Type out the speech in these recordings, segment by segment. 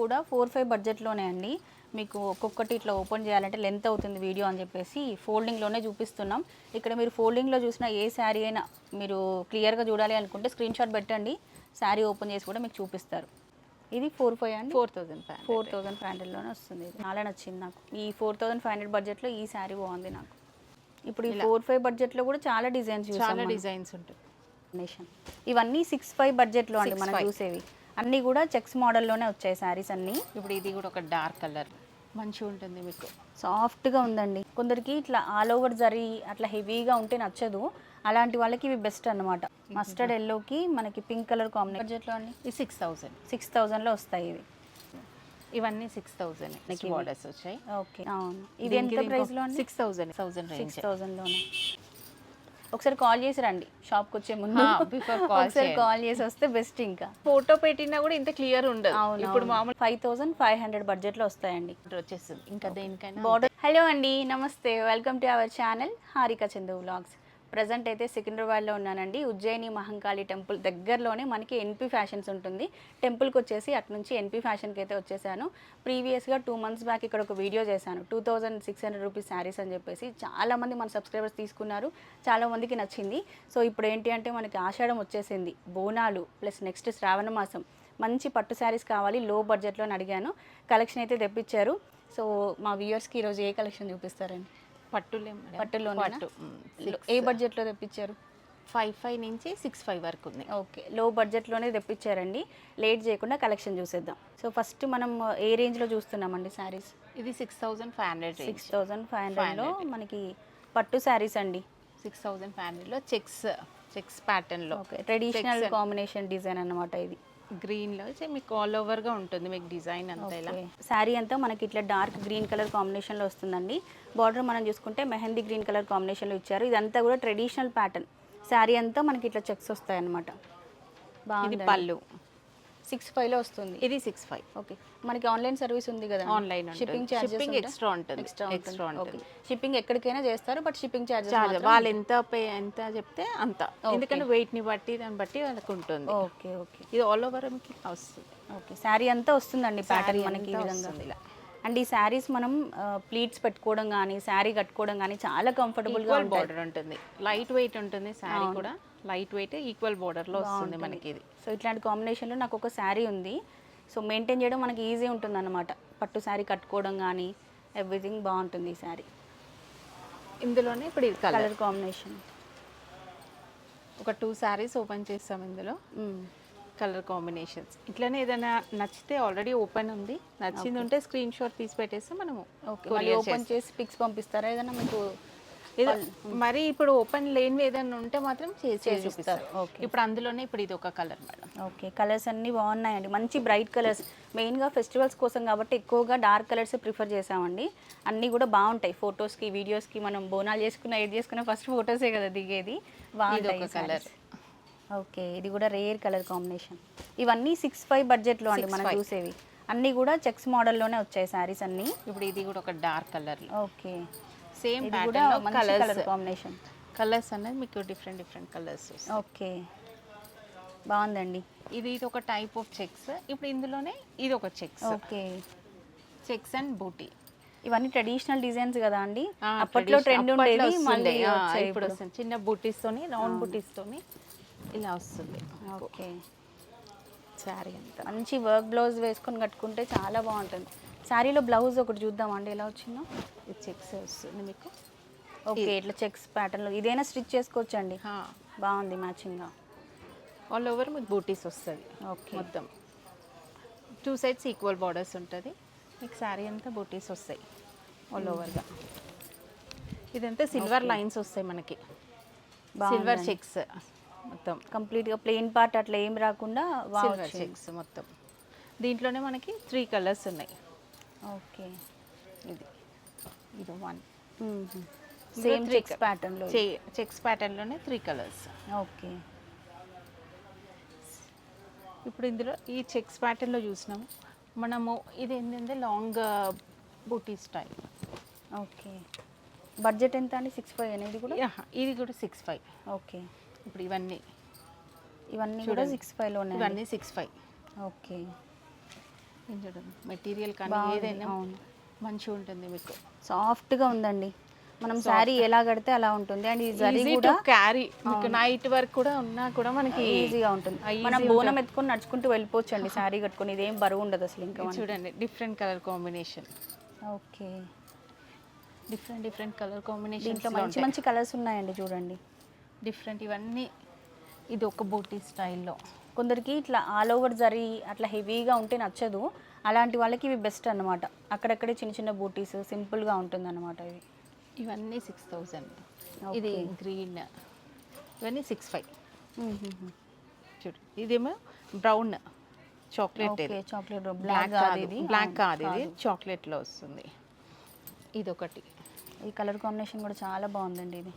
కూడా four five బడ్జెట్లోనే అండి. మీకు ఒక్కొక్కటి ఇట్లా ఓపెన్ చేయాలంటే లెంత్ అవుతుంది వీడియో అని చెప్పేసి ఫోల్డింగ్లోనే చూపిస్తున్నాం. ఇక్కడ మీరు ఫోల్డింగ్లో చూసిన ఏ శారీ అయినా మీరు క్లియర్గా చూడాలి అనుకుంటే స్క్రీన్ షాట్ పెట్టండి. శారీ ఓపెన్ చేసి కూడా మీకు చూపిస్తారు. ఇది ఫోర్ ఫైవ్ అండి? Four thousand five four thousand five హండ్రెడ్లోనే వస్తుంది ఇది. చాలా నచ్చింది నాకు. ఈ ఫోర్ థౌజండ్ ఫైవ్ హండ్రెడ్ బడ్జెట్లో ఈ శారీ బాగుంది నాకు. ఇప్పుడు ఈ ఫోర్ ఫైవ్ బడ్జెట్లో కూడా చాలా డిజైన్స్ చాలా డిజైన్స్ కాంబినేషన్ ఇవన్నీ సిక్స్ ఫైవ్ బడ్జెట్లో అండి మనం 6'5". చూసేవి. అన్నీ కూడా చెక్స్ మోడల్లోనే వచ్చాయి శారీస్ అన్నీ. ఇప్పుడు ఇది కూడా ఒక డార్క్ కలర్. మంచిగా ఉంటుంది మీకు. సాఫ్ట్గా ఉందండి. కొందరికి ఇట్లా ఆల్ ఓవర్ జరీ అట్లా హెవీగా ఉంటే నచ్చదు. అలాంటి వాళ్ళకి ఇవి బెస్ట్ అన్నమాట. మస్టర్డ్ ఎల్లోకి మనకి పింక్ కలర్ కాంబినేషన్. బడ్జెట్లో అండి ఇది సిక్స్ థౌజండ్ సిక్స్ థౌజండ్లో వస్తాయి ఇవి. ఇవన్నీ సిక్స్ థౌజండ్ ఇవి. బార్డర్స్ వచ్చాయి. ఓకే అవును. ఇది ఎంత ప్రైస్లో సిక్స్ థౌజండ్ రేంజ్ సిక్స్ థౌజండ్లోనే ఒకసారి కాల్ చేసి రండి. షాప్కి వచ్చే ముందు. ఒకసారి. కాల్ చేసి వస్తే బెస్ట్ ఇంకా. ఫోటో పెట్టినా కూడా ఇంత క్లియర్ ఉండదు. అవును ఇప్పుడు మామూలు ఫైవ్ థౌసండ్ ఫైవ్ హండ్రెడ్ బడ్జెట్లో వస్తాయండి. వచ్చేస్తుంది. ఇంకా దేనికైనా బార్డర్ హలో అండి నమస్తే. Welcome to our channel Harika Chandu vlogs present అయితే సికింద్రాబాద్లో ఉన్నానండి. ఉజ్జయిని మహంకాళి టెంపుల్ దగ్గరలోనే మనకి ఎన్పి ఫ్యాషన్స్ ఉంటుంది. టెంపుల్కి వచ్చేసి అటు నుంచి ఎన్పి ఫ్యాషన్కి అయితే వచ్చేసాను. ప్రీవియస్గా టూ మంత్స్ బ్యాక్ ఇక్కడ ఒక వీడియో చేశాను. Two thousand six hundred rupees saris అని చెప్పేసి చాలామంది మన సబ్స్క్రైబర్స్ తీసుకున్నారు. చాలామందికి నచ్చింది. సో ఇప్పుడు ఏంటి అంటే మనకి ఆషాఢం వచ్చేసింది. బోనాలు ప్లస్ నెక్స్ట్ శ్రావణ మాసం. మంచి పట్టు శారీస్ కావాలి. లో బడ్జెట్లో అని అడిగాను. కలెక్షన్ అయితే తెప్పించారు. సో మా వ్యూయర్స్కి ఈరోజు ఏ కలెక్షన్ చూపిస్తారండి? పట్టులే మేడం. పట్టులోనేనా? పట్టు. ఏ బడ్జెట్లో తెప్పించారు? ఫైవ్ ఫైవ్ నుంచి సిక్స్ ఫైవ్ వరకు ఉంది. ఓకే. లో బడ్జెట్లోనే తెప్పించారండి. లేట్ చేయకుండా కలెక్షన్ చూసేద్దాం. సో ఫస్ట్ మనం ఏ రేంజ్లో చూస్తున్నామండి శారీస్? ఇది six thousand five hundred six thousand five హండ్రెడ్లో మనకి పట్టు శారీస్ అండి. సిక్స్ థౌజండ్ ఫైవ్ హండ్రెడ్లో చెక్స్ చెక్స్ ప్యాటర్న్లో ఓకే. ట్రెడిషనల్ కాంబినేషన్ డిజైన్ అన్నమాట ఇది. గ్రీన్లో మీకు ఆల్ ఓవర్గా ఉంటుంది మీకు డిజైన్ అంతా ఇలా. శారీ అంతా మనకి ఇట్లా డార్క్ గ్రీన్ కలర్ కాంబినేషన్లో వస్తుందండి. బార్డర్ మనం చూసుకుంటే మెహందీ గ్రీన్ కలర్ కాంబినేషన్లో ఇచ్చారు. ఇదంతా కూడా ట్రెడిషనల్ ప్యాటర్న్ శారీ అంతా మనకి ఇట్లా చెక్స్ వస్తాయి అన్నమాట ఇది బాగుంది పళ్ళు. సిక్స్ ఫైవ్లో వస్తుంది. ఇది సిక్స్ ఫైవ్. ఓకే. మనకి ఆన్లైన్ సర్వీస్ ఉంది కదా. ఉంటుంది. షిప్పింగ్ Shipping extra ఉంటుంది. ఎక్స్ట్రా ఉంటుంది. షిప్పింగ్ ఎక్కడికైనా చేస్తారు బట్ షిప్పింగ్ చార్జెస్ వాళ్ళు ఎంత పే ఎంత చెప్తే అంత. ఎందుకంటే weight ని బట్టి దాన్ని బట్టి వాళ్ళకి ఉంటుంది. Okay okay. ఇది ఆల్ ఓవర్ మీకు వస్తుంది. ఓకే. శారీ అంతా వస్తుందండి ప్యాటర్న్ మనకి ఈ విధంగా. ఇలా. అండ్ ఈ శారీస్ మనం ప్లీట్స్ పెట్టుకోవడం కానీ శారీ కట్టుకోవడం కానీ చాలా కంఫర్టబుల్గా బార్డర్ ఉంటుంది. లైట్ వెయిట్ ఉంటుంది శారీ కూడా. లైట్ వెయిట్ ఈక్వల్లో వస్తుంది మనకి ఇది. సో ఇట్లాంటి కాంబినేషన్లో నాకు ఒక శారీ ఉంది. సో మెయింటైన్ చేయడం మనకి ఈజీ ఉంటుంది అనమాట పట్టు శారీ కట్టుకోవడం కానీ ఎవ్రీథింగ్ బాగుంటుంది ఈ శారీ. ఇందులోనే ఇప్పుడు ఇది కలర్. Colour combination. ఒక టూ శారీస్ ఓపెన్ చేస్తాం ఇందులో. Colour combinations. ఇట్లనే ఏదైనా నచ్చితే ఆల్రెడీ ఓపెన్ ఉంది. నచ్చింది ఉంటే స్క్రీన్ షాట్ తీసి పెట్టేస్తే మనము ఓకే. మళ్ళీ ఓపెన్ చేసి పిక్స్ పంపిస్తారా? ఏదైనా మీకు మరి ఇప్పుడు ఓపెన్ లేనివి ఏదైనా ఉంటే మాత్రం చేసి చూపిస్తారు. ఇప్పుడు అందులోనే ఇప్పుడు ఇది ఒక కలర్ మేడం. ఓకే కలర్స్ అన్నీ బాగున్నాయండి. మంచి బ్రైట్ కలర్స్. మెయిన్గా ఫెస్టివల్స్ కోసం కాబట్టి ఎక్కువగా డార్క్ కలర్స్ ప్రిఫర్ చేసామండి. అన్నీ కూడా బాగుంటాయి. ఫొటోస్కి వీడియోస్కి మనం బోనాలు చేసుకున్న ఏది చేసుకున్న ఫస్ట్ ఫొటోసే కదా దిగేది. బాగుంటాయి colour. ఓకే ఇది కూడా రేర్ కలర్ కాంబినేషన్. ఇవన్నీ సిక్స్ ఫైవ్ బడ్జెట్లో అండి మనం చూసేవి. అన్నీ కూడా చెక్స్ మోడల్లోనే వచ్చాయి శారీస్ అన్నీ. ఇప్పుడు ఇది కూడా ఒక dark colour okay. Same pattern colour combination colours అనేది మీకు డిఫరెంట్ డిఫరెంట్ కలర్స్ ఓకే. బాగుందండి. ఇది ఇది ఒక టైప్ ఆఫ్ చెక్స్ ఇప్పుడు ఇందులోనే ఇది ఒక checks okay. Checks and buti ఇవన్నీ ట్రెడిషనల్ డిజైన్స్ కదా అండి? అప్పట్లో ట్రెండ్ ఉండేది. మళ్ళీ ఇప్పుడు వస్తుంది. చిన్న బూటీస్ తోని రౌండ్ బూటీస్ తోని ఇలా వస్తుంది ఓకే. శారీ అంతా. మంచి వర్క్ బ్లౌజ్ వేసుకొని కట్టుకుంటే చాలా బాగుంటుంది. శారీలో బ్లౌజ్ ఒకటి చూద్దామండి ఎలా వచ్చిందో? చెక్స్ వస్తుంది మీకు. ఓకే ఇట్లా చెక్స్ ప్యాటర్న్లో ఇదైనా స్టిచ్ చేసుకోవచ్చు అండి. బాగుంది మ్యాచింగ్గా ఆల్ ఓవర్ మీకు బూటీస్ వస్తుంది ఓకే. మొత్తం. టూ సైడ్స్ ఈక్వల్ బార్డర్స్ ఉంటుంది. మీకు శారీ అంతా బూటీస్ వస్తాయి ఆల్ ఓవర్గా ఇదంతా సిల్వర్ లైన్స్ వస్తాయి మనకి. సిల్వర్ చెక్స్ మొత్తం. కంప్లీట్గా ప్లెయిన్ పార్ట్ అట్లా ఏం రాకుండా సిల్వర్ చెక్స్ మొత్తం. దీంట్లోనే మనకి త్రీ కలర్స్ ఉన్నాయి. ఓకే. ఇది. ఇది వన్ సేమ్ చెక్స్ ప్యాటర్న్లో చెక్స్ ప్యాటర్న్లోనే త్రీ కలర్స్ ఓకే. ఇప్పుడు ఇందులో ఈ చెక్స్ ప్యాటర్న్లో చూసినాము. మనము ఇది ఏంటంటే long buti style okay. Budget ఎంత అండి? సిక్స్ ఫైవ్ అనేది కూడా? ఇది కూడా సిక్స్ ఫైవ్ ఓకే. ఇప్పుడు ఇవన్నీ. ఇవన్నీ కూడా సిక్స్ ఫైవ్లోనే ఇవన్నీ సిక్స్ ఫైవ్ ఓకే. మెటీరియల్ కానీ ఏదైనా. మంచిగా ఉంటుంది మీకు. సాఫ్ట్గా ఉందండి. మనం శారీ ఎలా కడితే అలా ఉంటుంది. అండ్ ఈ జరీ ఈజీ కూడా క్యారీ నైట్ వర్క్ కూడా ఉన్నా కూడా మనకి ఈజీగా ఉంటుంది. మనం. బోనం ఎత్తుకొని నడుచుకుంటూ వెళ్ళిపోవచ్చు అండి శారీ కట్టుకొని. ఇదేం బరువు ఉండదు అసలు ఇంకా చూడండి different colour combination okay. Different different colour combination దీంట్లో మంచి మంచి కలర్స్ ఉన్నాయండి చూడండి. డిఫరెంట్ ఇవన్నీ ఇది ఒక బూటీ స్టైల్లో కొందరికి ఇట్లా ఆల్ ఓవర్ జరీ అట్లా హెవీగా ఉంటే నచ్చదు. అలాంటి వాళ్ళకి ఇవి బెస్ట్ అన్నమాట. అక్కడక్కడే చిన్న చిన్న బూటీస్ సింపుల్గా ఉంటుంది అనమాట ఇవి. ఇవన్నీ సిక్స్ థౌజండ్ ఇది గ్రీన్ ఇవన్నీ సిక్స్ ఫైవ్ చూడు. ఇదేమో బ్రౌన్ చాక్లెట్ చాక్లెట్ బ్లాక్ కాదు ఇది. బ్లాక్ కాదు ఇది. చాక్లెట్లో వస్తుంది. ఇది ఒకటి ఈ కలర్ కాంబినేషన్ కూడా చాలా బాగుందండి ఇది.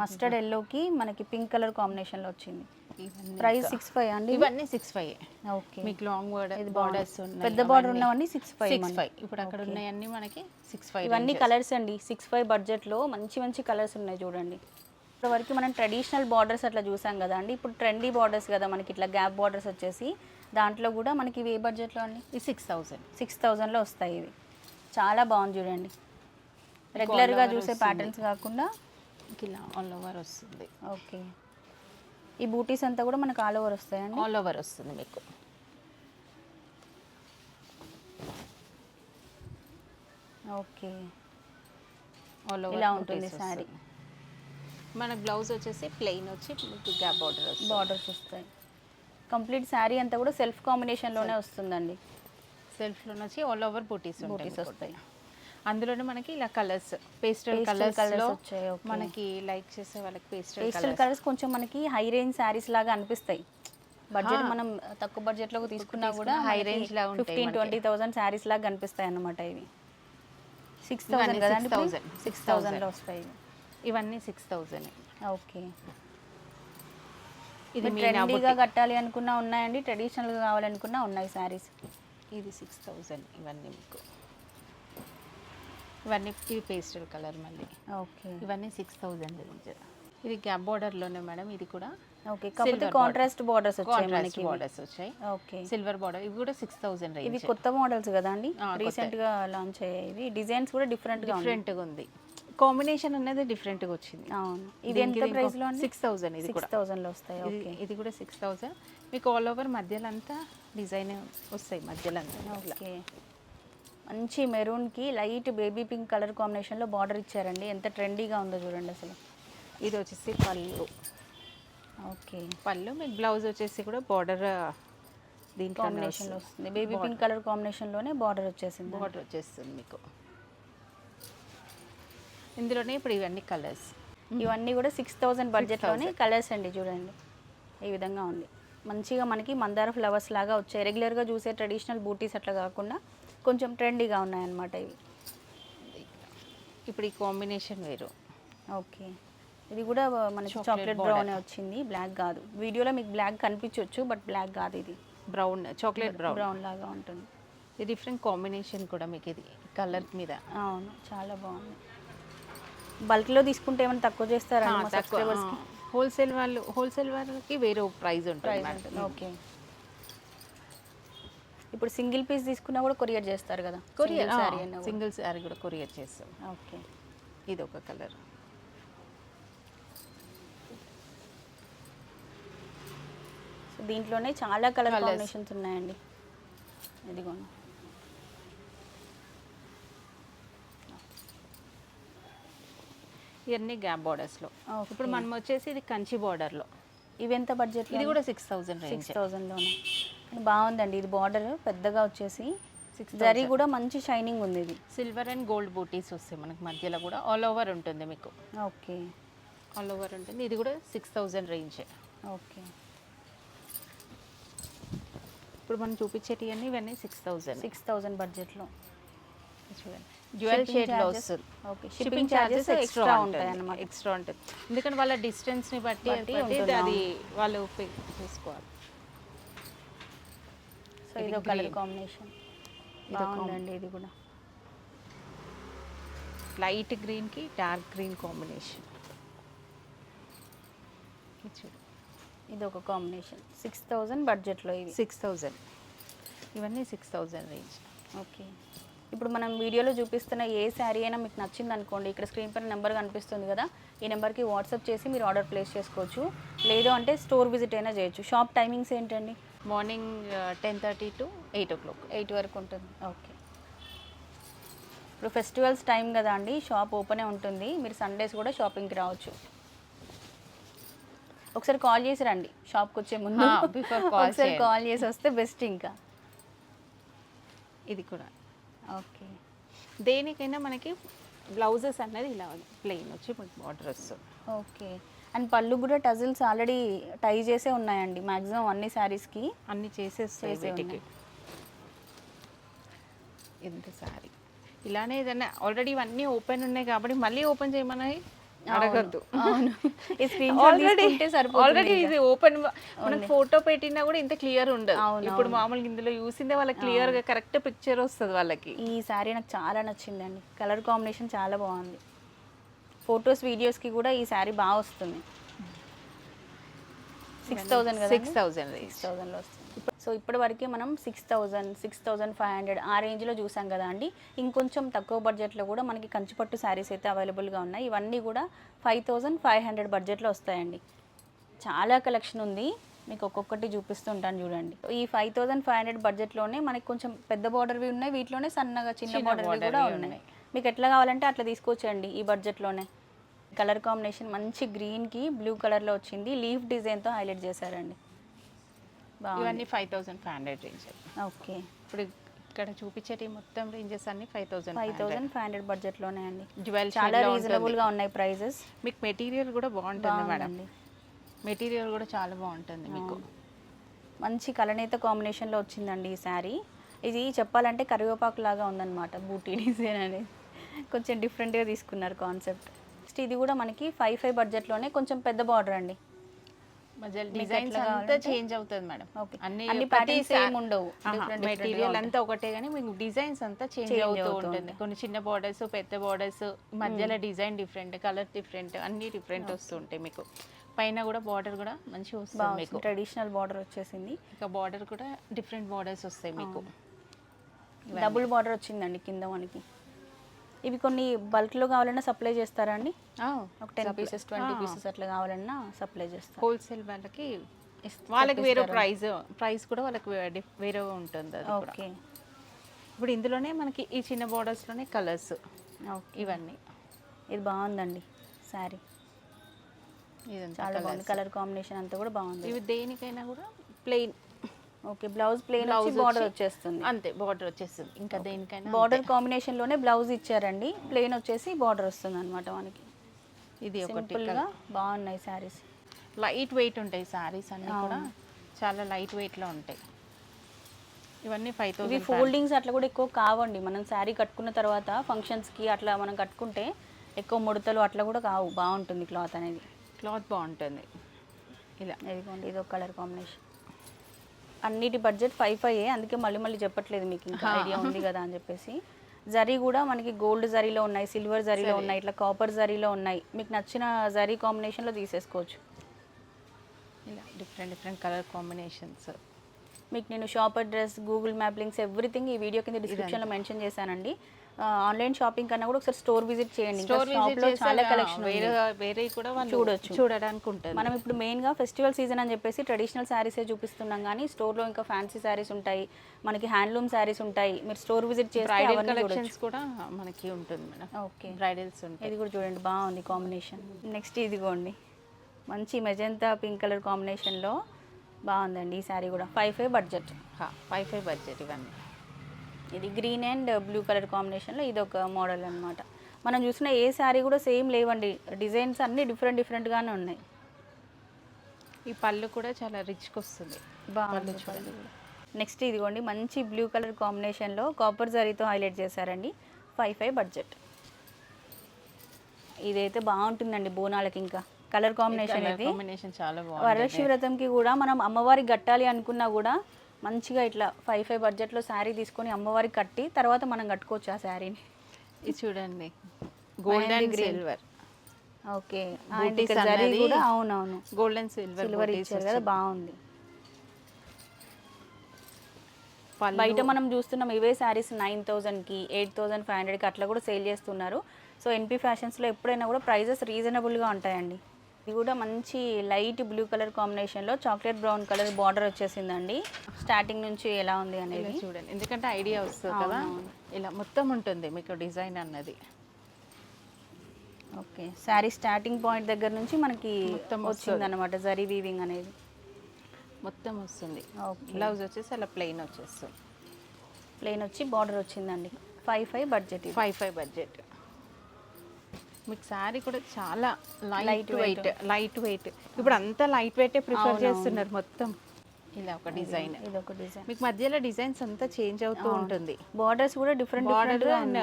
మస్టర్డ్ ఎల్లోకి మనకి పింక్ కలర్ కాంబినేషన్లో వచ్చింది. ఇవన్నీ ప్రైస్ సిక్స్ ఫైవ్ అండి ఇవన్నీ సిక్స్ ఫైవ్ ఓకే. మీకు లాంగ్ బార్డర్ ఇది బార్డర్స్ పెద్ద బార్డర్ ఉన్నవన్నీ సిక్స్ ఫైవ్ సిక్స్ ఫైవ్ ఇప్పుడు అక్కడ ఉన్నాయన్నీ మనకి సిక్స్ ఫైవ్ ఇవన్నీ కలర్స్ అండి. సిక్స్ ఫైవ్ బడ్జెట్లో మంచి మంచి కలర్స్ ఉన్నాయి చూడండి. ఇప్పటివరకు మనం ట్రెడిషనల్ బార్డర్స్ అట్లా చూసాం కదా అండి. ఇప్పుడు ట్రెండీ బార్డర్స్ కదా మనకి ఇట్లా గ్యాప్ బార్డర్స్ వచ్చేసి. దాంట్లో కూడా మనకి ఇవి ఏ బడ్జెట్లో అండి? ఇది సిక్స్ థౌజండ్ సిక్స్ థౌజండ్లో వస్తాయి ఇవి. చాలా బాగుంది చూడండి. రెగ్యులర్గా చూసే ప్యాటర్న్స్ కాకుండా ఇలా ఆల్ ఓవర్ వస్తుంది. ఓకే. ఈ బూటీస్ అంతా కూడా మనకు ఆల్ ఓవర్ వస్తాయండి? ఆల్ ఓవర్ వస్తుంది మీకు. ఓకే. ఆల్ ఇలా ఓవర్ ఉంటుంది శారీ. మన బ్లౌజ్ వచ్చేసి ప్లెయిన్ వచ్చి మీకు గ్యాప్ బార్డర్ బార్డర్స్ వస్తాయి. కంప్లీట్ శారీ అంతా కూడా సెల్ఫ్ కాంబినేషన్లోనే వస్తుందండి. సెల్ఫ్లో వచ్చి ఆల్ ఓవర్ బూటీస్ బూటీస్ వస్తాయి. అందులోనే మనకి ఇలా కలర్స్ పేస్టల్ కలర్స్లో వచ్చాయి. మనకి లైక్ చేసే వాళ్ళకి పేస్టల్ పేస్టల్ కలర్స్ కలర్స్ కొంచెం మనకి హై రేంజ్ శారీస్ లాగా అనిపిస్తాయి. బడ్జెట్ మనం తక్కువ బడ్జెట్లో తీసుకున్నా కూడా high range లా ఫిఫ్టీన్. ట్వంటీ థౌసండ్ శారీస్ లాగా కనిపిస్తాయి అన్నమాట ఇవి. సిక్స్ థౌసండ్ కదండి 6,000. సిక్స్ థౌసండ్లో వస్తాయి ఇవి. ఇవన్నీ సిక్స్ థౌజండ్ ఓకే. ఇది ట్రెండీగా. కట్టాలి అనుకున్నా ఉన్నాయండి ట్రెడిషనల్గా కావాలనుకున్నా ఉన్నాయి శారీస్ ఇది సిక్స్ థౌజండ్ ఇవన్నీ మీకు. ఇవన్నీ పేస్టల్ కలర్ మళ్ళీ. ఓకే. ఇవన్నీ సిక్స్ థౌజండ్ రేంజ్ ఇది గ్యాప్ బార్డర్లోనే మేడం ఇది కూడా ఓకే కాకపోతే కాంట్రాస్ట్ బార్డర్స్ వచ్చాయి మనకి. బార్డర్స్ వచ్చాయి. ఓకే. సిల్వర్ బార్డర్ ఇవి కూడా సిక్స్ థౌజండ్ ఇవి కొత్త మోడల్స్ కదా అండి? ఆ, కొత్తవి. రీసెంట్గా లాంచ్ అయ్యాయి ఇవి డిజైన్స్ కూడా డిఫరెంట్గా డిఫరెంట్గా ఉంది. కాంబినేషన్ అనేది డిఫరెంట్గా వచ్చింది. అవును. ఇది ఎంత ప్రైస్లో సిక్స్ థౌజండ్ ఇది సిక్స్ థౌసండ్లో వస్తాయి. ఓకే. ఇది కూడా సిక్స్ థౌజండ్ మీకు ఆల్ ఓవర్ మధ్యలో అంతా డిజైన్ వస్తాయి మధ్యలో అంతా. ఓకే. మంచి మెరూన్కి లైట్ బేబీ పింక్ కలర్ కాంబినేషన్లో బార్డర్ ఇచ్చారండి. ఎంత ట్రెండీగా ఉందో చూడండి అసలు. ఇది వచ్చేసి పళ్ళు. ఓకే. పళ్ళు మీకు బ్లౌజ్ వచ్చేసి కూడా బార్డర్ దీంట్లో కాంబినేషన్లో వస్తుంది. బేబీ పింక్ కలర్ కాంబినేషన్లోనే బార్డర్ వచ్చేసింది? బార్డర్ వచ్చేస్తుంది మీకు. ఇందులోనే ఇప్పుడు ఇవన్నీ కలర్స్. ఇవన్నీ కూడా సిక్స్ థౌసండ్ బడ్జెట్లోనే కలర్స్ అండి చూడండి. ఈ విధంగా ఉంది. మంచిగా మనకి మందార ఫ్లవర్స్ లాగా వచ్చాయి. రెగ్యులర్గా చూసే ట్రెడిషనల్ బూటీస్ అట్లా కాకుండా కొంచెం ట్రెండీగా ఉన్నాయన్నమాట ఇవి. ఇప్పుడు ఈ కాంబినేషన్ వేరు. ఓకే. ఇది కూడా మనకి చాక్లెట్. బ్రౌన్ వచ్చింది బ్లాక్ కాదు. వీడియోలో మీకు బ్లాక్ కనిపించవచ్చు బట్ బ్లాక్ కాదు ఇది. బ్రౌన్ చాక్లెట్ బ్రౌన్ బ్రౌన్ లాగా ఉంటుంది. ఇది డిఫరెంట్ కాంబినేషన్ కూడా మీకు ఇది కలర్ మీద. అవును చాలా బాగుంది. బల్క్లో తీసుకుంటే ఏమైనా తక్కువ చేస్తారా? తక్కువ. హోల్సేల్ వాళ్ళు హోల్సేల్ వాళ్ళకి వేరే ప్రైస్. ఉంటుంది. ఓకే. ఇప్పుడు సింగిల్ పీస్ తీసుకున్నా కూడా కొరియర్ చేస్తారు కదా. కొరియర్ కూడా. సింగిల్ శారీ కూడా కొరియర్ చేస్తాం. ఓకే. ఇది ఒక కలర్. సో దీంట్లోనే చాలా కలర్. కాంబినేషన్స్ ఉన్నాయండి. ఇదిగోండి ఇవన్నీ గ్యాప్ బార్డర్స్లో. ఇప్పుడు మనం వచ్చేసి ఇది కంచి బార్డర్లో ఇవి ఎంత బడ్జెట్ ఇది కూడా సిక్స్ థౌజండ్ సిక్స్ థౌజండ్లోనే బాగుందండి. ఇది బార్డర్ పెద్దగా వచ్చేసి సిక్స్ జరీ కూడా మంచి షైనింగ్ ఉంది ఇది. సిల్వర్ అండ్ గోల్డ్ బూటీస్ వస్తాయి మనకి మధ్యలో కూడా. ఆల్ ఓవర్ ఉంటుంది మీకు. ఓకే. ఆల్ ఓవర్ ఉంటుంది. ఇది కూడా సిక్స్ థౌజండ్ రేంజ్ ఓకే. ఇప్పుడు మనం చూపించేటివన్నీ ఇవన్నీ సిక్స్ థౌజండ్ సిక్స్ థౌజండ్ బడ్జెట్లో చూడండి. Jewel. Shipping shipping extra extra ఉంటాయి అన్నమాట. ఎక్స్ట్రా ఉంటుంది. ఎందుకంటే వాళ్ళ డిస్టెన్స్ని బట్టి అది వాళ్ళు చేసుకోవాలి సో ఇది కలర్. కాంబినేషన్ బాగుందండి ఇది కూడా. లైట్ గ్రీన్కి డార్క్ గ్రీన్ కాంబినేషన్ చూడు. ఇది ఒక కాంబినేషన్ సిక్స్ థౌజండ్ బడ్జెట్లో ఇది. సిక్స్ థౌజండ్ ఇవన్నీ సిక్స్ థౌజండ్ రేంజ్ ఓకే ఇప్పుడు మనం వీడియోలో చూపిస్తున్న ఏ శారీ అయినా మీకు నచ్చింది అనుకోండి ఇక్కడ స్క్రీన్ పైన నెంబర్ కనిపిస్తుంది కదా ఈ నెంబర్కి వాట్సాప్ చేసి మీరు ఆర్డర్ ప్లేస్ చేసుకోవచ్చు. లేదు అంటే స్టోర్ విజిట్ అయినా చేయొచ్చు. షాప్ టైమింగ్స్ ఏంటండి? Morning ten thirty to eight o'clock eight వరకు ఉంటుంది. ఓకే. ఇప్పుడు ఫెస్టివల్స్ టైం కదా అండి. షాప్ ఓపెనే ఉంటుంది. మీరు సండేస్ కూడా షాపింగ్కి రావచ్చు. ఒకసారి కాల్ చేసి రండి. షాప్కి వచ్చే ముందు. before call ఒకసారి. కాల్ చేసి వస్తే బెస్ట్ ఇంకా. ఇది కూడా. ఓకే. దేనికైనా మనకి బ్లౌజెస్ అన్నది ఇలా ప్లెయిన్ వచ్చి మనకి బార్డర్ వస్తుంది ఓకే. అండ్ పళ్ళు కూడా టజిల్స్ ఆల్రెడీ టై చేసే ఉన్నాయండి. మాక్సిమం అన్ని శారీస్కి అన్ని చేసేస్తాయి ఎంత సారీ ఇలానే ఏదైనా ఆల్రెడీ ఇవన్నీ ఓపెన్ ఉన్నాయి కాబట్టి మళ్ళీ ఓపెన్ చేయమని అడగద్దు. అవును. ఈ స్క్రీన్ ఆల్రెడీ. ఇది ఓపెన్ మనం ఫోటో పెట్టినా కూడా ఇంత క్లియర్ ఉండదు. ఇప్పుడు మామూలుగా ఇందులో చూసిందే వాళ్ళకి క్లియర్గా కరెక్ట్ పిక్చర్ వస్తుంది వాళ్ళకి. ఈ శారీ నాకు చాలా నచ్చిందండి. కలర్ కాంబినేషన్ చాలా బాగుంది. ఫొటోస్ వీడియోస్కి కూడా ఈ శారీ బాగా వస్తుంది. సిక్స్ థౌజండ్ కదా సిక్స్ థౌజండ్ సిక్స్ థౌజండ్లో వస్తుంది. సో ఇప్పటి వరకే మనం six thousand six thousand five hundred ఆ రేంజ్లో చూసాం కదా అండి. ఇంకొంచెం తక్కువ బడ్జెట్లో కూడా మనకి కంచిపట్టు శారీస్ అయితే అవైలబుల్గా ఉన్నాయి. ఇవన్నీ కూడా ఫైవ్ థౌజండ్ ఫైవ్ హండ్రెడ్ బడ్జెట్లో వస్తాయండి. చాలా కలెక్షన్ ఉంది. మీకు ఒక్కొక్కటి చూపిస్తుంటాను చూడండి. ఈ ఫైవ్ థౌజండ్ ఫైవ్ హండ్రెడ్ బడ్జెట్లోనే మనకి కొంచెం పెద్ద బార్డర్వి ఉన్నాయి. వీటిలోనే సన్నగా చిన్న బార్డర్వి కూడా ఉన్నాయి. మీకు ఎట్లా కావాలంటే అట్లా తీసుకొచ్చండి ఈ బడ్జెట్లోనే. కలర్ కాంబినేషన్ మంచి గ్రీన్కి బ్లూ కలర్లో వచ్చింది. లీఫ్ డిజైన్తో హైలైట్ చేశారండి. ఇవన్నీ five thousand five hundred range. Okay. ఇప్పుడు ఇక్కడ చూపించేటి మొత్తం రేంజెస్ అన్ని five thousand five thousand five hundred బడ్జెట్లోనే అండి. జ్యువెల్ చాలా రీజనబుల్గా ఉన్నాయి ప్రైజెస్. మీకు మెటీరియల్ కూడా బాగుంటుంది మేడం. మెటీరియల్ కూడా చాలా బాగుంటుంది మీకు. మంచి కలనేత కాంబినేషన్లో వచ్చిందండి ఈ శారీ. ఇది చెప్పాలంటే కరివేపాకు లాగా ఉందన్నమాట బూటీ డిజైన్ అనేది. కొంచెం డిఫరెంట్గా తీసుకున్నారు కాన్సెప్ట్ నెక్స్ట్ ఇది కూడా మనకి ఫైవ్ ఫైవ్ బడ్జెట్లోనే కొంచెం పెద్ద బార్డర్ అండి. డిజైన్స్ అంతా? చేంజ్ అవుతుంది మేడం. అన్ని అన్ని ప్రతి patterns సా- same ఉండవు. మెటీరియల్. అంతా ఒకటే కానీ మీకు డిజైన్స్ అంతా చేంజ్ అవుతూ ఉంటుంది. కొన్ని చిన్న బార్డర్స్ పెద్ద బార్డర్స్ మధ్యలో డిజైన్ డిఫరెంట్ కలర్ డిఫరెంట్ అన్ని డిఫరెంట్ వస్తుంటాయి మీకు. పైన కూడా బార్డర్ కూడా మంచిగా వస్తుంది మీకు. ట్రెడిషనల్ బార్డర్ వచ్చేసింది. ఇక బార్డర్ కూడా డిఫరెంట్ బార్డర్స్ వస్తాయి మీకు. డబుల్ బార్డర్ వచ్చిందండి కింద మనకి. ఇవి కొన్ని బల్క్లో కావాలన్నా సప్లై చేస్తారా అండి? ఒక టెన్ పీసెస్ ట్వంటీ పీసెస్ అట్లా కావాలన్నా సప్లై చేస్తారు హోల్సేల్ వాళ్ళకి వాళ్ళకి వేరే? ప్రైస్ ప్రైస్ కూడా వాళ్ళకి వేరే ఉంటుంది అది ఓకే. ఇప్పుడు ఇందులోనే మనకి ఈ చిన్న బార్డర్స్లోనే కలర్స్ ఓకే. ఇవన్నీ. ఇది బాగుందండి శారీ. ఇదంతా చాలా బాగుంది. కలర్ కాంబినేషన్ అంతా కూడా బాగుంది. ఇవి దేనికైనా కూడా ప్లెయిన్ ఓకే బ్లౌజ్ ప్లేన్ వచ్చి బార్డర్ వచ్చి- వచ్చేస్తుంది. అంతే బార్డర్ వచ్చేస్తుంది. ఇంకా దేనికైనా బార్డర్ కాంబినేషన్లోనే బ్లౌజ్ ఇచ్చారండి. ప్లేన్ వచ్చేసి బార్డర్ వస్తుంది అనమాట మనకి. ఇది ఒకటి బాగున్నాయి శారీస్ లైట్ వెయిట్ ఉంటాయి సారీస్ అన్నీ కూడా. చాలా లైట్ వెయిట్లో ఉంటాయి. ఇవన్నీ ఫైవ్ థౌసండ్ ఫోల్డింగ్స్ అట్లా కూడా ఎక్కువ కావండి. మనం శారీ కట్టుకున్న తర్వాత functions కి అట్లా మనం కట్టుకుంటే ఎక్కువ ముడతలు అట్లా కూడా కావు. బాగుంటుంది క్లాత్ అనేది. క్లాత్ బాగుంటుంది. ఇలా. ఇదిగోండి ఇది ఒక కలర్ కాంబినేషన్ అన్నిటి బడ్జెట్ ఫైవ్ ఫైవ్ అందుకే మళ్ళీ మళ్ళీ చెప్పట్లేదు మీకు ఇంకా ఐడియా ఉంది కదా అని చెప్పేసి. జరీ కూడా మనకి గోల్డ్ జరీలో ఉన్నాయి సిల్వర్ జరీలో ఉన్నాయి ఇట్లా కాపర్ జరీలో ఉన్నాయి. మీకు నచ్చిన జరీ కాంబినేషన్లో తీసేసుకోవచ్చు. ఇలా డిఫరెంట్ డిఫరెంట్ కలర్ కాంబినేషన్స్ మీకు నేను shop address Google map links everything ఈ వీడియో కింద డిస్క్రిప్షన్లో మెన్షన్ చేశానండి. ఆన్లైన్ షాపింగ్ కన్నా కూడా ఒకసారి స్టోర్ విజిట్ చేయండి. స్టోర్లో చాలా కలెక్షన్ వేరే వేరే కూడా చూడొచ్చు. చూడడానికి ఉంటుంది. మనం ఇప్పుడు మెయిన్గా ఫెస్టివల్ సీజన్ అని చెప్పేసి ట్రెడిషనల్ శారీసే చూపిస్తున్నాం కానీ స్టోర్లో ఇంకా ఫ్యాన్సీ శారీస్ ఉంటాయి. మనకి హ్యాండ్లూమ్ శారీస్ ఉంటాయి. మీరు స్టోర్ విజిట్ చేస్తే కలెక్షన్స్ కూడా మనకి ఉంటుంది మేడం. ఓకే. బ్రైడల్స్ ఉంటాయి. ఇది కూడా చూడండి బాగుంది కాంబినేషన్. నెక్స్ట్ ఇదిగోండి మంచి మెజంతా పింక్ కలర్ కాంబినేషన్లో బాగుందండి ఈ శారీ కూడా. Five five budget. Five five budget ఇవన్నీ. ఇది గ్రీన్ అండ్ బ్లూ కలర్ కాంబినేషన్లో ఇది ఒక మోడల్ అన్నమాట. మనం చూసిన ఏ శారీ కూడా సేమ్ లేవండి. డిజైన్స్ అన్నీ డిఫరెంట్ డిఫరెంట్గానే ఉన్నాయి. ఈ పళ్ళు కూడా చాలా రిచ్గా వస్తుంది. బాగుంది చూడండి. నెక్స్ట్ ఇదిగోండి మంచి బ్లూ కలర్ కాంబినేషన్లో కాపర్ జరీతో హైలైట్ చేశారండి. Five five budget. ఇదైతే బాగుంటుందండి బోనాలకి ఇంకా. కలర్ కాంబినేషన్ బాగుంది. వరలక్ష్మి వ్రతంకి కూడా మనం అమ్మవారికి కట్టాలి అనుకున్నా కూడా మంచిగా ఇట్లా ఫైవ్ ఫైవ్ బడ్జెట్లో శారీ తీసుకొని అమ్మవారికి కట్టి తర్వాత మనం కట్టుకోవచ్చు ఆ శారీని ఇది చూడండి. Gold and. Silver okay. అవునవును. గోల్డ్ అండ్ సిల్వర్ సిల్వర్ ఇచ్చారు కదా బాగుంది. బయట మనం చూస్తున్నాం ఇవే శారీస్ నైన్ థౌజండ్కి ఎయిట్ థౌజండ్ ఫైవ్ హండ్రెడ్కి అట్లా కూడా సేల్ చేస్తున్నారు. సో ఎన్పి ఫ్యాషన్స్లో ఎప్పుడైనా కూడా ప్రైజెస్ రీజనబుల్గా ఉంటాయండి. ఇది కూడా మంచి లైట్ బ్లూ కలర్ కాంబినేషన్లో చాక్లెట్ బ్రౌన్ కలర్ బార్డర్ వచ్చేసిందండి. స్టార్టింగ్ నుంచి ఎలా ఉంది అనేది. చూడండి. ఎందుకంటే ఐడియా వస్తుంది కదా. ఇలా మొత్తం ఉంటుంది మీకు డిజైన్ అన్నది. ఓకే. శారీ స్టార్టింగ్ పాయింట్ దగ్గర నుంచి మనకి మొత్తం వచ్చింది అనమాట జరీ వీవింగ్ అనేది. మొత్తం వస్తుంది. బ్లౌజ్ వచ్చేసి అలా ప్లెయిన్ వచ్చేస్తుంది. ప్లెయిన్ వచ్చి బార్డర్ వచ్చిందండి. Five five budget five five budget మీకు శారీ కూడా చాలా లైట్. వెయిట్ లైట్ వెయిట్ ఇప్పుడు అంతా లైట్ వెయిటే ప్రిఫర్ చేస్తున్నారు మొత్తం? ఇలా ఒక డిజైన్. ఇది ఒక డిజైన్. మీకు మధ్యలో డిజైన్స్ అంతా చేంజ్ అవుతూ ఉంటుంది. బార్డర్స్ కూడా డిఫరెంట్ బార్డర్ అండ్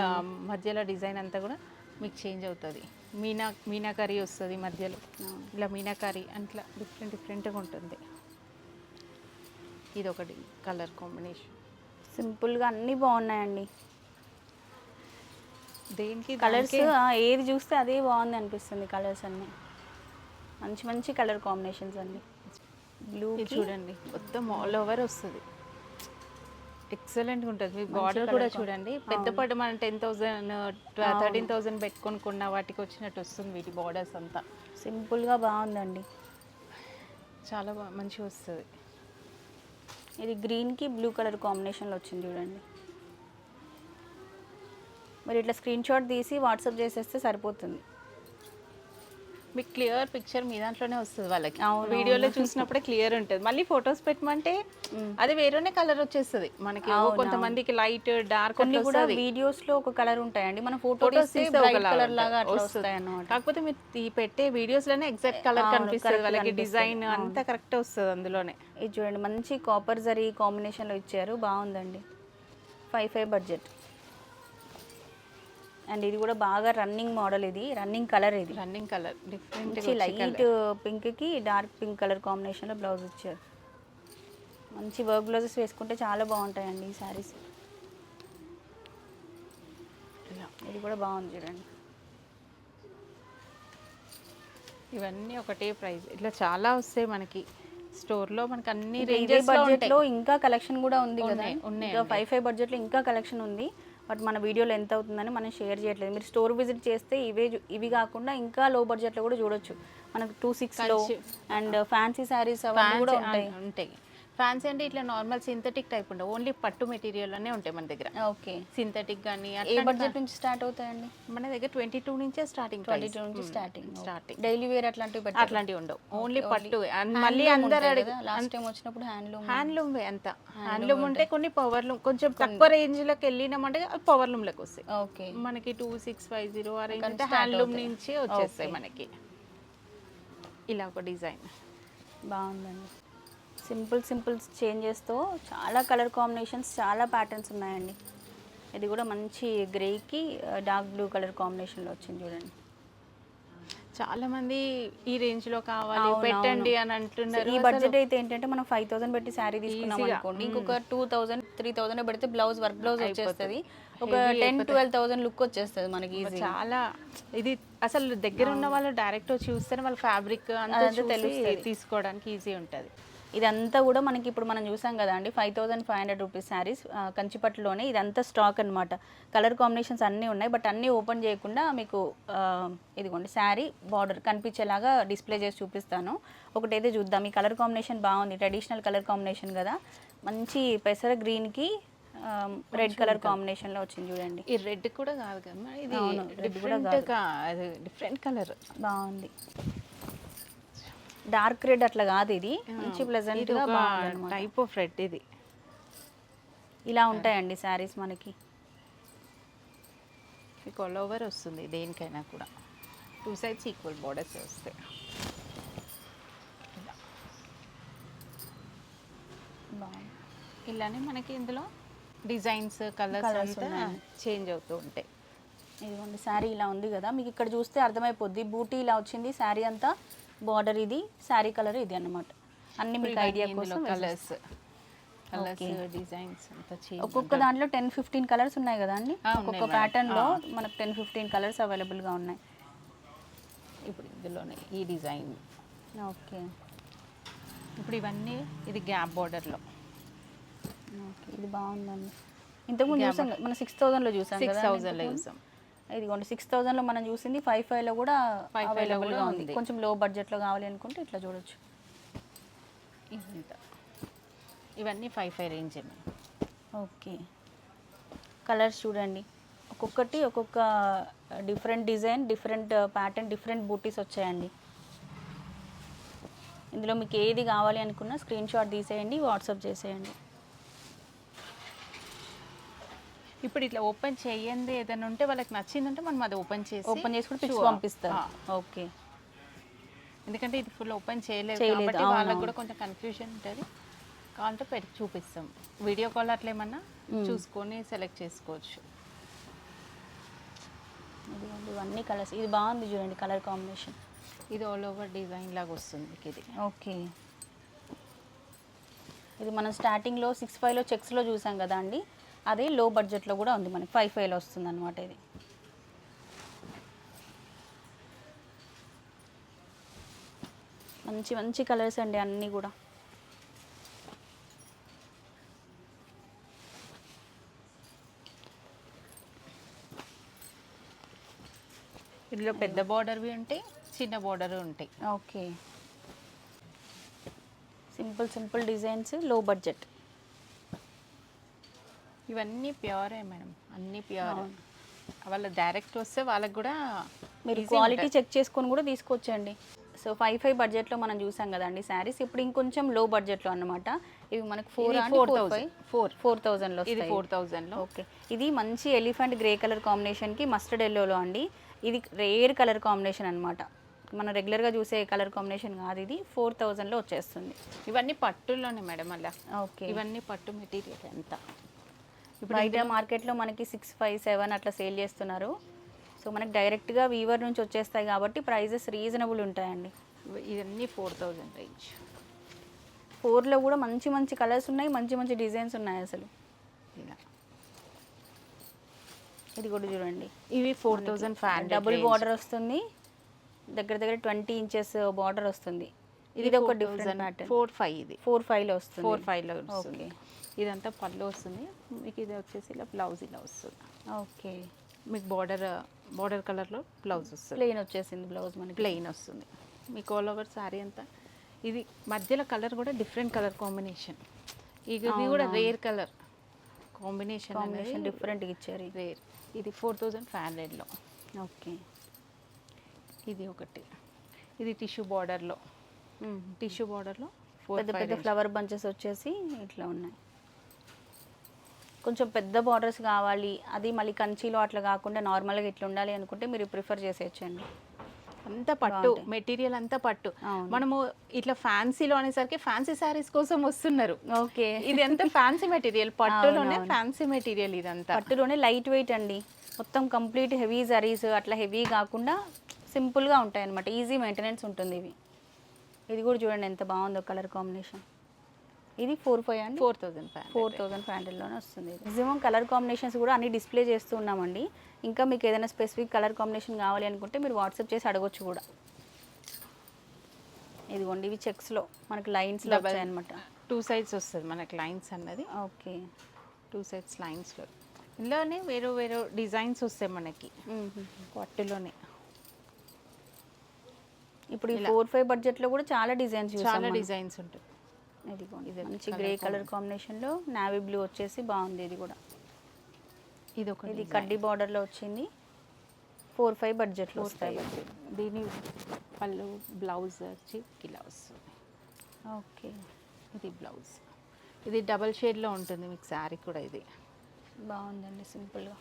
మధ్యలో డిజైన్ అంతా కూడా మీకు చేంజ్ అవుతుంది. మీనా మీనాకరీ వస్తుంది మధ్యలో. ఇలా మీనాకరీ అట్లా డిఫరెంట్ డిఫరెంట్గా ఉంటుంది. ఇది ఒకటి కలర్ కాంబినేషన్ సింపుల్గా అన్నీ బాగున్నాయండి. దేనికి కలర్స్ ఏది చూస్తే అదే బాగుంది అనిపిస్తుంది కలర్స్ అన్నీ. మంచి మంచి కలర్ కాంబినేషన్స్ అండి. బ్లూ చూడండి మొత్తం ఆల్ ఓవర్ వస్తుంది. ఎక్సలెంట్గా ఉంటుంది. మీ బార్డర్ కూడా చూడండి. పెద్ద పడ్డ మనం టెన్ థౌసండ్ థర్టీన్ థౌసండ్ పెట్టుకొని కొన్న వాటికి వచ్చినట్టు వస్తుంది వీటి బార్డర్స్ అంతా. సింపుల్గా బాగుందండి. చాలా మంచిగా వస్తుంది. ఇది గ్రీన్కి బ్లూ కలర్ కాంబినేషన్లో వచ్చింది చూడండి. మరి ఇట్లా స్క్రీన్ షాట్ తీసి వాట్సాప్ చేసేస్తే సరిపోతుంది. మీకు క్లియర్ పిక్చర్ మీ దాంట్లోనే వస్తుంది వాళ్ళకి. వీడియోలో చూసినప్పుడే క్లియర్ ఉంటుంది. మళ్ళీ ఫొటోస్ పెట్టమంటే అది వేరేనే కలర్ వచ్చేస్తుంది. మనకి కొంతమందికి లైట్ డార్క్ కొన్ని కూడా వీడియోస్లో ఒక కలర్ ఉంటాయండి. మన ఫోటో ఫొటోస్ కలర్ లాగా అట్లా వస్తాయి అన్నమాట కాకపోతే మీరు ఈ పెట్టే వీడియోస్లోనే ఎగ్జాక్ట్ కలర్ కనిపిస్తుంది. వాళ్ళకి డిజైన్ అంతా కరెక్ట్ వస్తుంది అందులోనే. ఇది చూడండి మంచి కాపర్ జరీ కాంబినేషన్లో ఇచ్చారు. బాగుందండి. ఫైవ్ ఫైవ్ బడ్జెట్ అండ్ ఇది కూడా బాగా రన్నింగ్ మోడల్ ఇది రన్నింగ్ కలర్ ఇది. రన్నింగ్ కలర్ డిఫరెంట్ లైట్ పింక్కి డార్క్ పింక్ కలర్ కాంబినేషన్లో బ్లౌజ్ ఇచ్చారు. మంచి వర్క్ బ్లౌజెస్ వేసుకుంటే చాలా బాగుంటాయండి ఈ శారీస్. ఇది కూడా బాగుంది చూడండి. ఇవన్నీ ఒకటే ప్రైస్. ఇట్లా చాలా వస్తాయి మనకి. స్టోర్లో మనకి అన్ని రేంజెస్లో బడ్జెట్ ఉంటాయి. లో ఇంకా కలెక్షన్ కూడా ఉంది కదా. ఉన్నాయి, ఫైవ్ ఫైవ్ బడ్జెట్లో ఇంకా కలెక్షన్ ఉంది. బట్ మన వీడియోలో ఎంత అవుతుందని మనం షేర్ చేయట్లేదు. మీరు స్టోర్ విజిట్ చేస్తే ఇవే ఇవి కాకుండా ఇంకా లో బడ్జెట్లో కూడా చూడొచ్చు. మనకు టూ సిక్స్లో అండ్ ఫ్యాన్సీ శారీస్ అవన్నీ కూడా ఉంటాయి. ఉంటాయి. ఫ్యాన్సీ అంటే ఇట్లా నార్మల్ సింథటిక్ టైప్ ఉండవు. ఓన్లీ పట్టు మెటీరియల్ అనే ఉంటాయి మన దగ్గర. ఓకే సింథటిక్ కానీ ఏ బడ్జెట్ నుంచి స్టార్ట్ అవుతాయండి? మన దగ్గర ట్వంటీ టూ నుంచే స్టార్టింగ్ ట్వంటీ టూ నుంచి స్టార్టింగ్ స్టార్టింగ్ డైలీ వేర్ అట్లాంటివి అట్లాంటివి ఉండవు. ఓన్లీ పట్టు మళ్ళీ అందరు లాస్ట్ టైం వచ్చినప్పుడు హ్యాండ్లూమ్ హ్యాండ్లూమ్ అంత. హ్యాండ్లూమ్ ఉంటే కొన్ని పవర్ లూమ్ కొంచెం తక్కువ రేంజ్లోకి వెళ్ళినామంటే పవర్ లూమ్లోకి వస్తాయి. ఓకే మనకి టూ సిక్స్ ఫైవ్ జీరో ఆ రేంజ్ అంటే హ్యాండ్లూమ్ నుంచి వచ్చేస్తాయి మనకి. ఇలా ఒక డిజైన్ బాగుందండి. సింపుల్ సింపుల్ చేంజెస్తో చాలా కలర్ కాంబినేషన్స్ చాలా ప్యాటర్న్స్ ఉన్నాయండి. ఇది కూడా మంచి గ్రేకి డార్క్ బ్లూ కలర్ కాంబినేషన్లో వచ్చింది చూడండి. చాలా మంది ఈ రేంజ్లో కావాలి పెట్టండి. అని అంటున్నారు ఈ బడ్జెట్ అయితే ఏంటంటే మనం ఫైవ్ థౌసండ్ పెట్టి శారీ తీసుకున్నాం అనుకోండి. ఇంకొక టూ థౌసండ్ త్రీ థౌసండ్ పెడితే బ్లౌజ్ వర్క్ బ్లౌజ్ వచ్చేస్తుంది. ఒక టెన్ ట్వెల్వ్ థౌసండ్ లుక్ వచ్చేస్తుంది మనకి చాలా ఇది అసలు దగ్గర ఉన్న వాళ్ళు డైరెక్ట్ వచ్చి చూస్తేనే వాళ్ళ ఫ్యాబ్రిక్ అంతా తెలుస్తది. తీసుకోవడానికి ఈజీ ఉంటుంది. ఇదంతా కూడా మనకి ఇప్పుడు మనం చూసాం కదా అండి five thousand five hundred rupees saris కంచిపట్టులోనే ఇదంతా స్టాక్ అన్నమాట. కలర్ కాంబినేషన్స్ అన్నీ ఉన్నాయి బట్ అన్నీ ఓపెన్ చేయకుండా మీకు ఇదిగోండి శారీ బార్డర్ కనిపించేలాగా డిస్ప్లే చేసి చూపిస్తాను. ఒకటైతే చూద్దాం ఈ కలర్ కాంబినేషన్ బాగుంది ట్రెడిషనల్ కలర్ కాంబినేషన్ కదా. మంచి పెసర గ్రీన్కి రెడ్ కలర్ కాంబినేషన్లో వచ్చింది చూడండి. ఈ రెడ్ కూడా కాదు కదా ఇది డిఫరెంట్ కలర్ బాగుంది. డార్క్ రెడ్ అట్లా కాదు ఇది. మంచి అన్నమాట. టైప్ ఆఫ్ రెడ్ ఇది. ఇలా ఉంటాయండి శారీస్ మనకి. మీకు ఆల్ ఓవర్ వస్తుంది దేనికైనా కూడా. టూ సైడ్స్ ఈక్వల్ బోర్డర్స్ వస్తాయి. ఇలానే మనకి ఇందులో డిజైన్స్ కలర్స్ చేంజ్ అవుతూ ఉంటాయి. ఇదిగోండి శారీ ఇలా ఉంది కదా. మీకు ఇక్కడ చూస్తే అర్థమైపోద్ది. బూటీ ఇలా వచ్చింది శారీ అంతా బార్డర్ ఇది శారీ కలర్ ఇది అన్నమాట. అన్ని మీకు ఐడియా కోసం కలర్స్ డిజైన్స్ ఒక్కొక్క దాంట్లో టెన్ ఫిఫ్టీన్ కలర్స్ ఉన్నాయి కదా అండి? ఒక్కొక్క ప్యాటర్న్లో మనకు టెన్ ఫిఫ్టీన్ కలర్స్ అవైలబుల్గా ఉన్నాయి. ఇప్పుడు ఇందులోనే ఈ డిజైన్ ఓకే ఇప్పుడు ఇవన్నీ ఇది గ్యాప్ బార్డర్లో ఓకే ఇది బాగుందండి. ఇంతకుముందు చూసాం మనం సిక్స్ థౌజండ్లో చూసాం సిక్స్ థౌజండ్లో చూసాం. ఇదిగోండి సిక్స్ థౌజండ్లో మనం చూసింది ఫైవ్ ఫైవ్లో కూడా 5,500 లో అవైలబుల్గా ఉంది. కొంచెం లో బడ్జెట్లో కావాలి అనుకుంటే ఇట్లా చూడొచ్చు. ఇవన్నీ five five range okay. Colours చూడండి. ఒక్కొక్కటి ఒక్కొక్క different design different pattern different బూటీస్ వచ్చాయండి. ఇందులో మీకు ఏది కావాలి అనుకున్నా స్క్రీన్ షాట్ తీసేయండి వాట్సాప్ చేసేయండి. ఇప్పుడు ఇట్లా ఓపెన్ చేయండి ఏదైనా ఉంటే వాళ్ళకి నచ్చిందంటే మనం అది ఓపెన్ చేసి ఓపెన్ చేసి కూడా పిక్స్ ఆ. ఓకే. ఎందుకంటే ఇది ఫుల్ ఓపెన్ చేయలేదు కాబట్టి వాళ్ళకి. కూడా కొంచెం కన్ఫ్యూజన్ ఉంటుంది. కావాలంటే పెట్టి చూపిస్తాం. వీడియో కాల్ అట్లా ఏమన్నా చూసుకొని సెలెక్ట్ చేసుకోవచ్చు. ఇవన్నీ కలర్స్ ఇది బాగుంది చూడండి కలర్ కాంబినేషన్ ఇది ఆల్ ఓవర్ డిజైన్ లాగా వస్తుంది ఇది ఓకే. ఇది మనం స్టార్టింగ్లో సిక్స్ ఫైవ్లో చెక్స్లో చూసాం కదా అండి? అదే లో బడ్జెట్లో కూడా ఉంది మనకి. ఫైవ్ ఫైవ్లో వస్తుంది అనమాట ఇది. మంచి మంచి కలర్స్ అండి అన్నీ కూడా. ఇందులో పెద్ద బార్డర్వి ఉంటాయి చిన్న బార్డర్ ఉంటాయి. ఓకే సింపుల్ సింపుల్ డిజైన్స్లో బడ్జెట్ ఇవన్నీ ప్యూరే మేడం అన్నీ ప్యూర్. వాళ్ళ డైరెక్ట్ వస్తే వాళ్ళకి కూడా మీరు క్వాలిటీ. చెక్ చేసుకొని కూడా తీసుకోవచ్చండి. సో ఫైవ్ ఫైవ్ బడ్జెట్లో మనం చూసాం కదండి శారీస్. ఇప్పుడు ఇంకొంచెం లో బడ్జెట్లో అన్నమాట. ఇవి మనకు four four 4,000. Five four four థౌజండ్లో ఇది ఫోర్ థౌజండ్లో ఓకే ఇది మంచి ఎలిఫెంట్ గ్రే కలర్ కాంబినేషన్కి మస్టర్డ్ ఎల్లోలో అండి. ఇది రేర్ కలర్ కాంబినేషన్ అనమాట మనం రెగ్యులర్గా చూసే కలర్ కాంబినేషన్ కాదు ఇది. ఫోర్ థౌజండ్లో వచ్చేస్తుంది. ఇవన్నీ పట్టుల్లోనే మేడం అలా. ఓకే ఇవన్నీ పట్టు మెటీరియల్ ఎంత? బయట మార్కెట్లో మనకి సిక్స్ ఫైవ్ సెవెన్ అట్లా సేల్ చేస్తున్నారు. సో మనకి డైరెక్ట్గా వీవర్ నుంచి వచ్చేస్తాయి కాబట్టి ప్రైజెస్ రీజనబుల్ ఉంటాయండి. ఇవన్నీ ఫోర్ థౌజండ్ రేంజ్. ఫోర్లో కూడా మంచి మంచి కలర్స్ ఉన్నాయి మంచి మంచి డిజైన్స్ ఉన్నాయి అసలు. ఇలా ఇది కూడా చూడండి. ఇవి four thousand five hundred double border వస్తుంది. దగ్గర దగ్గర ట్వంటీ ఇంచెస్ బార్డర్ వస్తుంది. ఇది ఒక డిఫరెంట్ ఫోర్ ఫైవ్ ఇది. ఫోర్ ఫైవ్లో వస్తుంది. ఫోర్ ఫైవ్లో వస్తుంది. ఓకే. ఇదంతా పళ్ళు వస్తుంది. మీకు ఇది వచ్చేసి ఇలా బ్లౌజ్ ఇలా వస్తుంది. ఓకే. మీకు బార్డర్ బార్డర్ కలర్లో బ్లౌజ్ వస్తుంది. ప్లెయిన్ వచ్చేసింది బ్లౌజ్ మనకి. ప్లెయిన్ వస్తుంది. మీకు ఆల్ ఓవర్ శారీ అంతా. ఇది మధ్యలో కలర్ కూడా డిఫరెంట్ కలర్ కాంబినేషన్ ఇది కూడా రేర్ కలర్ కాంబినేషన్ కాంబినేషన్ డిఫరెంట్గా ఇచ్చారు ఇది. రేర్ ఇది ఫోర్ థౌజండ్ ఫైవ్ హండ్రెడ్లో ఓకే. ఇది ఒకటి. ఇది టిష్యూ బార్డర్లో. టిష్యూ బార్డర్లో పెద్ద పెద్ద ఫ్లవర్ బంచెస్ వచ్చేసి ఇట్లా ఉన్నాయి. కొంచెం పెద్ద బార్డర్స్ కావాలి. అది మళ్ళీ కంచిలో అట్లా కాకుండా నార్మల్గా ఇట్లా ఉండాలి అనుకుంటే మీరు ప్రిఫర్ చేసేయచ్చండి. అంతా పట్టు. మెటీరియల్ అంతా పట్టు. మనము ఇట్లా ఫ్యాన్సీలో అనేసరికి ఫ్యాన్సీ శారీస్ కోసం వస్తున్నారు. ఓకే. ఇది ఎంత ఫ్యాన్సీ మెటీరియల్ పట్టులోనే. ఫ్యాన్సీ మెటీరియల్ ఇదంతా. పట్టులోనే లైట్ వెయిట్ అండి. మొత్తం కంప్లీట్ హెవీ జరీస్ అట్లా హెవీ కాకుండా సింపుల్గా ఉంటాయి అనమాట ఈజీ మెయింటెనెన్స్ ఉంటుంది ఇవి. ఇది కూడా చూడండి ఎంత బాగుందో కలర్ కాంబినేషన్ ఇది ఫోర్ ఫైవ్ అండి? Four thousand five four thousand five హండ్రెడ్లోనే వస్తుంది మ్యాక్సిమం కలర్ కాంబినేషన్స్ కూడా అన్ని డిస్ప్లే చేస్తూ ఉన్నామండి. ఇంకా మీకు ఏదైనా స్పెసిఫిక్ కలర్ కాంబినేషన్ కావాలి అనుకుంటే మీరు వాట్సాప్ చేసి అడగొచ్చు కూడా. ఇదిగోండి ఇవి చెక్స్లో మనకి Double. వచ్చాయన్నమాట. టూ సైడ్స్ వస్తుంది మనకి లైన్స్ అన్నది. ఓకే. టూ సైడ్స్ లైన్స్లో ఇందులోనే వేరే వేరే డిజైన్స్ వస్తాయి మనకి. పట్టులోనే ఇప్పుడు ఈ ఫోర్ ఫైవ్ బడ్జెట్లో కూడా చాలా డిజైన్స్ చాలా. డిజైన్స్ ఉంటాయి. ఇదిగోండి ఇది మంచి గ్రే కలర్ కాంబినేషన్లో నావీ బ్లూ వచ్చేసి బాగుంది ఇది కూడా. ఇది ఒక ఇది కడ్డీ బార్డర్లో వచ్చింది. ఫోర్ ఫైవ్ బడ్జెట్లో వస్తాయి. దీని పళ్ళు బ్లౌజ్ వచ్చి వస్తుంది ఓకే ఇది బ్లౌజ్ ఇది డబల్ షేడ్లో ఉంటుంది మీకు శారీ కూడా ఇది. బాగుందండి సింపుల్గా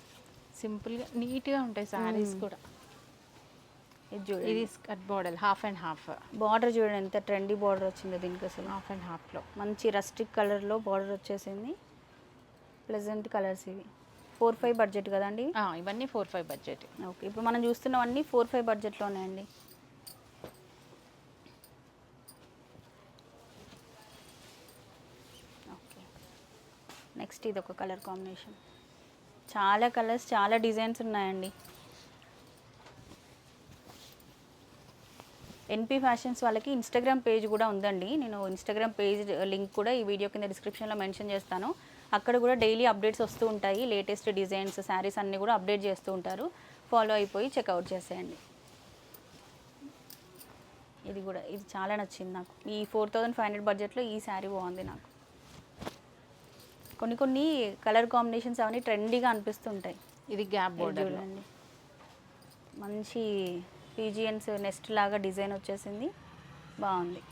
సింపుల్గా నీట్గా ఉంటాయి శారీస్ కూడా. ఇది skirt border half and half. Border చూడండి ఎంత ట్రెండీ బార్డర్ వచ్చిందో దీనికి అసలు. హాఫ్ అండ్ హాఫ్లో. మంచి రస్టిక్ కలర్లో బార్డర్ వచ్చేసింది. ప్లెజెంట్ కలర్స్ ఇవి. ఫోర్ ఫైవ్ బడ్జెట్ కదండి? ఇవన్నీ ఫోర్ ఫైవ్ బడ్జెట్ ఓకే ఇప్పుడు మనం చూస్తున్నవన్నీ ఫోర్ ఫైవ్ బడ్జెట్లోనే అండి ఓకే నెక్స్ట్ ఇది ఒక కలర్ కాంబినేషన్ చాలా కలర్స్ చాలా డిజైన్స్ ఉన్నాయండి. ఎన్పి ఫ్యాషన్స్ వాళ్ళకి ఇన్స్టాగ్రామ్ పేజ్ కూడా ఉందండి. నేను ఇన్స్టాగ్రామ్ పేజ్ లింక్ కూడా ఈ వీడియో కింద డిస్క్రిప్షన్లో మెన్షన్ చేస్తాను. అక్కడ కూడా డైలీ అప్డేట్స్ వస్తూ ఉంటాయి. లేటెస్ట్ డిజైన్స్ శారీస్ అన్నీ కూడా అప్డేట్ చేస్తూ ఉంటారు. ఫాలో అయిపోయి చెక్అవుట్ చేసేయండి. ఇది కూడా ఇది చాలా నచ్చింది నాకు. ఈ ఫోర్ థౌజండ్ ఫైవ్ హండ్రెడ్ బడ్జెట్లో ఈ శారీ బాగుంది నాకు. కొన్ని కొన్ని కలర్ కాంబినేషన్స్ అవన్నీ ట్రెండీగా అనిపిస్తుంటాయి. ఇది గ్యాప్ బోర్డర్ చూడండి. మంచి పీజియన్స్ నెస్ట్ లాగా డిజైన్ వచ్చేసింది. బాగుంది.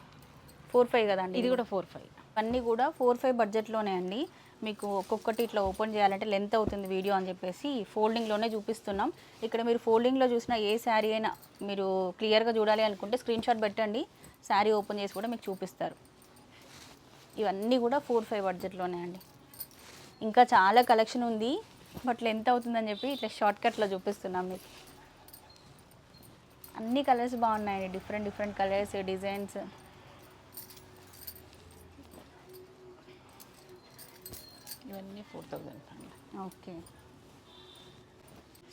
ఫోర్ ఫైవ్ కదండి ఇది కూడా ఫోర్ ఫైవ్. అన్నీ కూడా ఫోర్ ఫైవ్ బడ్జెట్లోనే అండి. మీకు ఒక్కొక్కటి ఇట్లా ఓపెన్ చేయాలంటే లెంత్ అవుతుంది వీడియో అని చెప్పేసి ఫోల్డింగ్లోనే చూపిస్తున్నాం. ఇక్కడ మీరు ఫోల్డింగ్లో చూసిన ఏ శారీ అయినా మీరు క్లియర్గా చూడాలి అనుకుంటే స్క్రీన్ షాట్ పెట్టండి. శారీ ఓపెన్ చేసి కూడా మీకు చూపిస్తారు. ఇవన్నీ కూడా ఫోర్ ఫైవ్ బడ్జెట్లోనే అండి. ఇంకా చాలా కలెక్షన్ ఉంది. బట్ లెంత్ అవుతుందని చెప్పి ఇట్లా షార్ట్ కట్లో చూపిస్తున్నాం మీకు. అన్ని కలర్స్ బాగున్నాయండి డిఫరెంట్ డిఫరెంట్ కలర్స్ డిజైన్స్. ఇవన్నీ ఫోర్ థౌజండ్ ఓకే.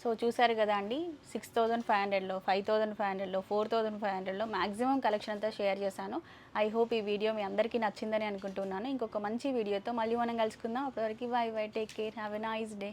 సో చూసారు కదా అండి సిక్స్ థౌజండ్ ఫైవ్ హండ్రెడ్లో ఫైవ్ థౌజండ్ ఫైవ్ హండ్రెడ్లో ఫోర్ థౌజండ్ ఫైవ్ హండ్రెడ్లో మాక్సిమం కలెక్షన్ అంతా షేర్ చేశాను. ఐ హోప్ ఈ వీడియో మీ అందరికీ నచ్చిందని అనుకుంటున్నాను. ఇంకొక మంచి వీడియోతో మళ్ళీ మనం కలుసుకుందాం. అప్పటివరకు bye bye take care have a nice day.